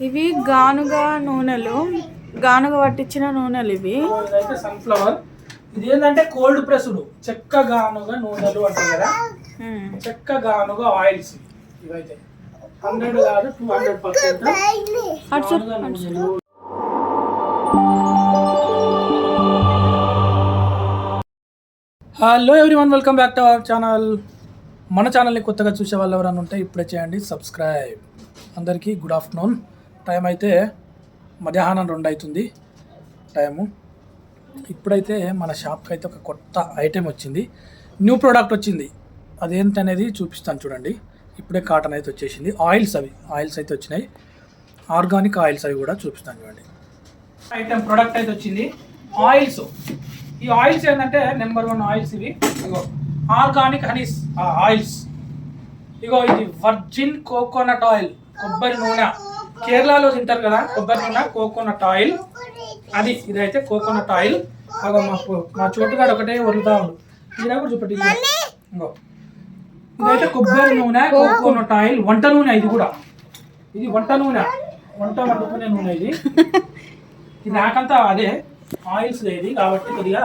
ఇవి గానుగా నూనెలు. గానుగ పట్టించిన నూనెలు ఇవి. ఇదైతే సన్ఫ్లవర్ ఇది ఏంటంటే కోల్డ్ ప్రెస్డ్ చెక్క గానుగా నూనెలు అంటారు కదా. చెక్క గానుగా ఆయిల్స్ ఇవైతే హండ్రెడ్ కాదు two hundred percent hello everyone welcome back to our channel మన ఛానల్ని కొత్తగా చూసే వాళ్ళు ఎవరైనా ఉంటే ఇప్పుడే చేయండి సబ్స్క్రైబ్ అందరికీ గుడ్ ఆఫ్టర్నూన్ టైం అయితే మధ్యాహ్నం రెండు అవుతుంది టైము. ఇప్పుడైతే మన షాప్కి అయితే ఒక కొత్త ఐటెం వచ్చింది. న్యూ ప్రోడక్ట్ వచ్చింది. అదేంటనేది చూపిస్తాను చూడండి. ఇప్పుడే కాటన్ అయితే వచ్చేసింది. ఆయిల్స్ అవి ఆయిల్స్ అయితే వచ్చినాయి. ఆర్గానిక్ ఆయిల్స్ అవి కూడా చూపిస్తాను చూడండి. ఐటెం ప్రోడక్ట్ అయితే వచ్చింది. ఆయిల్స్. ఈ ఆయిల్స్ ఏంటంటే నెంబర్ వన్ ఆయిల్స్ ఇవి. ఇగో ఆర్గానిక్ హనీస్ ఆయిల్స్. ఇగో ఇది వర్జిన్ కోకోనట్ ఆయిల్ కొబ్బరి నూనె. కేరళలో తింటారు కదా కొబ్బరి నూనె కోకోనట్ ఆయిల్. అది ఇదైతే కోకోనట్ ఆయిల్. అగో మా మా చోటుగాడు ఒకటే వరుతా ఉండు. ఇలా కూడా చూపెట్టి ఇంకో ఇదైతే కొబ్బరి నూనె కోకోనట్ ఆయిల్ వంట నూనె ఇది కూడా. ఇది వంట నూనె. వంట వండుకునే నూనె ఇది. ఇది నాకంతా అదే ఆయిల్స్ లేదు కాబట్టి కొద్దిగా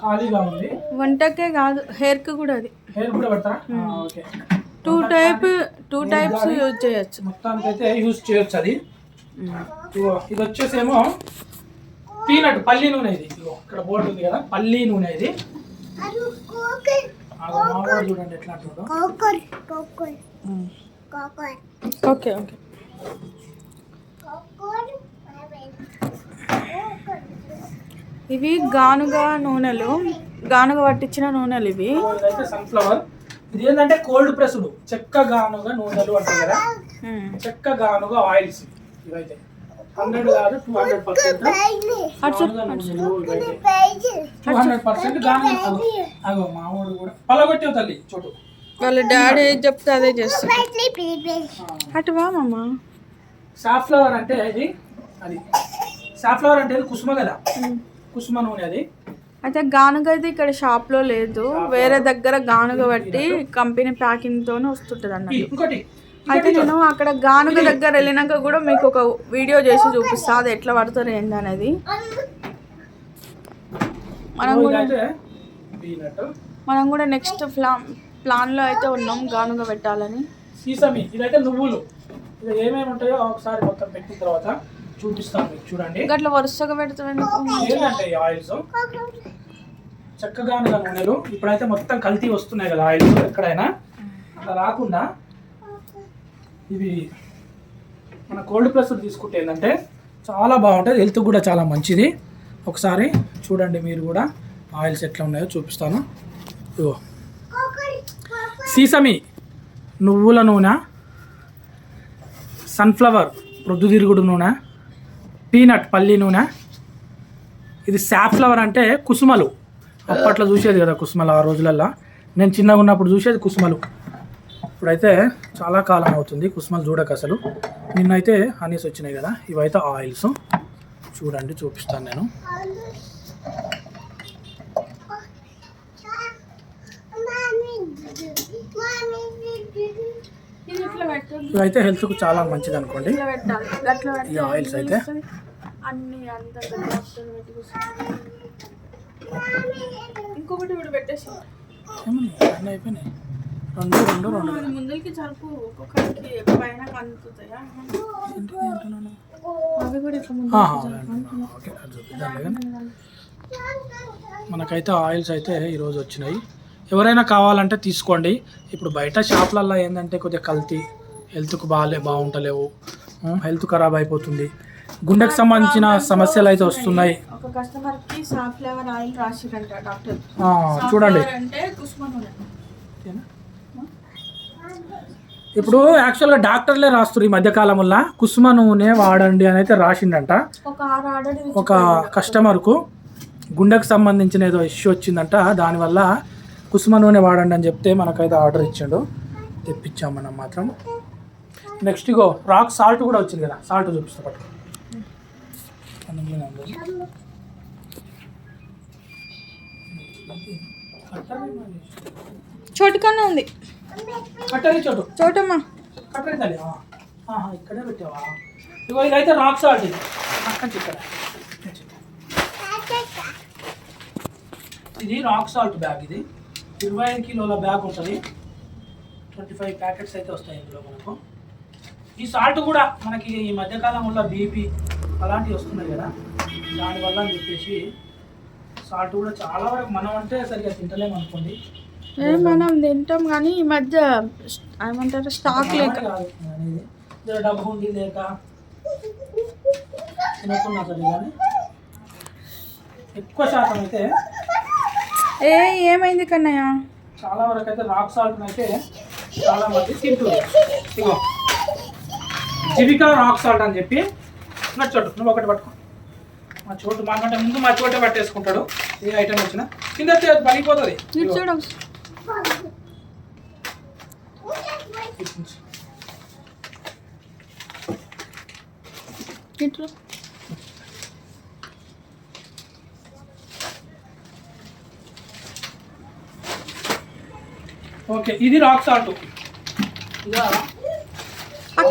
ఖాళీగా ఉంది. వంటకే కాదు హెయిర్కి కూడా అది. హెయిర్ కూడా పెడతారా? ఆ, okay. Two type two types use చేయొచ్చు. మొత్తానికి అయితే యూజ్ చేయొచ్చు అది. ఇది వచ్చేసేమో పీనట్ పల్లి నూనె ఇది. ఇక్కడ బోర్డు ఉంది కదా పల్లి నూనె ఇది. చూడండి ఎట్లా ఓకే ఓకే. ఇవి గానుగా నూనెలు గానుగ పట్టించిన నూనెలు ఇవి. సన్ఫ్లవర్. ఇది ఏంటంటే కోల్డ్ ప్రెస్డ్ చెక్క గానుగా నూనెలు అంటారు కదా. చెక్క గానుగా ఆయిల్స్. ఇవైతే. హండ్రెడ్ కాదు two hundred percent. Two hundred percent గాను అగో, మామూలు కూడా. పలగొట్టావు తల్లి చూడు వాళ్ళ డాడీ ఏది చెప్తే అదే చేస్తారు. అటు వా మామ. సాఫ్లవర్ అంటే ఇది అది. సాఫ్లవర్ అంటే కుసుమ కదా? కుసుమ నూనె అది. అయితే గానుగ అయితే ఇక్కడ షాప్లో లేదు. వేరే దగ్గర గానుగ బట్టి కంపెనీ ప్యాకింగ్ తోనే వస్తుంటది అన్నట్టు అయితే నేను అక్కడ గానుగ దగ్గర వెళ్ళినాక కూడా మీకు ఒక వీడియో చేసి చూపిస్తా. అది ఎట్లా పడతారు ఏంటి అనేది. మనం కూడా మనం కూడా నెక్స్ట్ ప్లాన్ ప్లాన్లో అయితే ఉన్నాం గానుగ పెట్టాలని. సీసమి ఇదైతే నువ్వులు. ఇది ఏమేమి ఉంటాయో ఒకసారి మొత్తం పెట్టిన తర్వాత చూపిస్తాను చూడండి. గట్ల వరుసగా పెడతాం ఎందుకు? ఆయిల్స్ చక్కగా నూనెలు. ఇప్పుడైతే మొత్తం కల్తీ వస్తున్నాయి కదా ఆయిల్స్ ఎక్కడైనా. అలా రాకుండా ఇవి మన కోల్డ్ ప్రెస్ తీసుకుంటే ఏంటంటే చాలా బాగుంటుంది హెల్త్ కూడా చాలా మంచిది. ఒకసారి చూడండి మీరు కూడా ఆయిల్స్ ఎట్లా ఉన్నాయో చూపిస్తాను. ఇగో సీసమి నువ్వుల నూనె సన్ఫ్లవర్ ప్రొద్దుతిరుగుడు నూనె పీనట్ పల్లి నూనె. ఇది సాఫ్లవర్ అంటే కుసుమలు. అప్పట్లో చూసేది కదా కుసుమలు ఆ రోజులల్లో. నేను చిన్నగా ఉన్నప్పుడు చూసేది కుసుమలు. ఇప్పుడైతే చాలా కాలం అవుతుంది కుసుమలు చూడక అసలు. నిన్నైతే హనీస్ వచ్చినాయి కదా ఇవైతే ఆయిల్స్. చూడండి చూపిస్తాను నేను. ఇవైతే హెల్త్కు చాలా మంచిది అనుకోండి. ఈ ఆయిల్స్ అయితే. ఇంకొకటి ఇప్పుడు పెట్టేసి. అన్నీ అయిపోయినాయి. రెండు రెండు రెండు. ముందరికి ఒక్కొక్కరికి పైన అవి కూడా మనకైతే ఆయిల్స్ అయితే ఈరోజు వచ్చినాయి. ఎవరైనా కావాలంటే తీసుకోండి. ఇప్పుడు బయట షాప్లల్లో ఏంటంటే కొద్దిగా కల్తీ హెల్త్కు బాగాలే బాగుంటలేవు. హెల్త్ ఖరాబ్ అయిపోతుంది. గుండెకు సంబంధించిన సమస్యలు అయితే వస్తున్నాయి. ఒక కస్టమర్కి సాఫ్ ఫ్లేవర్ ఆయిల్ రాసిరంట డాక్టర్. చూడండి. అంటే కుసుమ నూనె ఇప్పుడు యాక్చువల్గా డాక్టర్లే రాస్తారు ఈ మధ్యకాలంలో కుసుమ నూనె వాడండి అని అయితే రాసిండంట. ఒక ఆరు ఆర్డర్ ఒక కస్టమర్కు గుండెకు సంబంధించిన ఏదో ఇష్యూ వచ్చిందంట. దానివల్ల కుసుమ నూనె వాడండి అని చెప్తే మనకైతే ఆర్డర్ ఇచ్చిండు. తెప్పించాం మనం మాత్రం. నెక్స్ట్ ఇగో రాక్ సాల్ట్ కూడా వచ్చింది కదా. సాల్ట్ చూపిస్తా పట్టు ఉంది. చోటుకన్నా ఉంది. కట్టరి చోటు. చోటమ్మా. ఇక్కడే పెట్టావా? ఇగో ఇదైతే రాక్ సాల్ట్ ఇది ఇక్కడ ఇది రాక్ సాల్ట్ బ్యాగ్ ఇది. ఇరవై ఐదు కిలోల బ్యాగ్ ఉంటుంది. ట్వంటీ ఫైవ్ ప్యాకెట్స్ అయితే వస్తాయి ఇందులో మనకు. ఈ సాల్ట్ కూడా మనకి ఈ మధ్యకాలంలో బీపీ అలాంటివి వస్తున్నాయి కదా. దానివల్ల అని చెప్పేసి సాల్ట్ కూడా చాలా వరకు మనం అంటే సరిగ్గా తింటలేము అనుకోండి. ఏ మనం తింటాం కానీ ఈ మధ్య ఏమంటారు స్టాక్ లేక. డబ్బు ఉండి లేక తినకున్నా సరే కానీ ఎక్కువ శాతం అయితే ఏ ఏమైంది కన్నయ్య? చాలా వరకు అయితే రాక్ సాల్ట్ అయితే చాలా మంది తింటున్నారు ఇగో జీవికా రాక్ సాల్ట్ అని చెప్పి నా చోటు నువ్వు ఒకటి పట్టుకో. మా చోటు మాకంటే ముందు మా చోటే పట్టేసుకుంటాడు. ఏ ఐటమ్ వచ్చినా. కింద పగిలిపోతుంది. ఓకే ఇది రాక్ సాల్ట్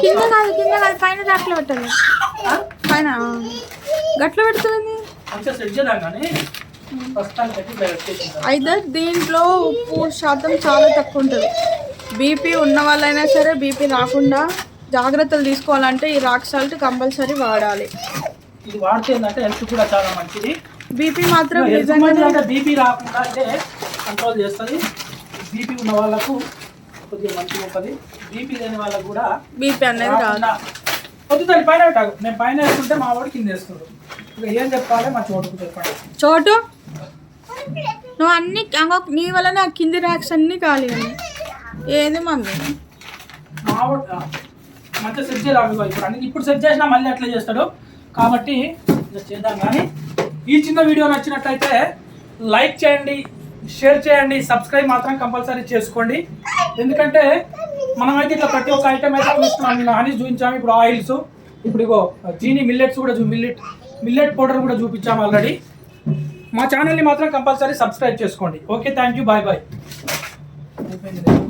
కింద కాదు కింద కాదు పైన దాంట్లో పెట్టాలి పైన. గట్ల పెడుతుంది అయితే దీంట్లో ఉప్పు శాతం చాలా తక్కువ ఉంటుంది. బీపీ ఉన్న వాళ్ళైనా సరే బీపీ రాకుండా జాగ్రత్తలు తీసుకోవాలంటే ఈ రాక్ సాల్ట్ కంపల్సరీ వాడాలి. ఇది వాడితే ఏంటంటే హెల్త్ కూడా చాలా మంచిది. బీపీ మాత్రం అంటే బీపీ రాకుండా అంటే కంట్రోల్ చేస్తుంది. బీపీ ఉన్న వాళ్ళకు కొద్దిగా మంచిగా ఉంటుంది. బీపీ లేని వాళ్ళకు కూడా బీపీ అనేది రాదు రాకుండా వద్దు తల్లి పైన నేను పైన వేసుకుంటే మా వాడు కింద ఇక ఏం చెప్పాలి? మా చోటుకు చెప్పండి. చోటు? నువ్వు అన్ని నీ వల్ల నా కింది ర్యాక్స్ అన్ని ఖాళీ ఉన్నాయి ఏది మమ్మీ? మంచిగా సెట్ చేయాలి ఇప్పుడు ఇప్పుడు సెట్ చేసినా మళ్ళీ అట్లా చేస్తాడు. కాబట్టి చేద్దాం కానీ ఈ చిన్న వీడియో నచ్చినట్లయితే లైక్ చేయండి షేర్ చేయండి సబ్స్క్రైబ్ మాత్రం కంపల్సరీ చేసుకోండి. ఎందుకంటే మనమైతే ఇట్లా ప్రతి ఒక్క ఐటమ్ అయితే చూస్తున్నాం హనీ చూపించాము. ఇప్పుడు ఆయిల్స్ ఇప్పుడు ఇగో జీని మిల్లెట్స్ కూడా చూ మిల్లెట్ మిల్లెట్ పౌడర్ కూడా చూపించాము ఆల్రెడీ మా ఛానల్ని మాత్రం కంపల్సరీ సబ్స్క్రైబ్ చేసుకోండి. Okay thank you bye bye అయిపోయింది.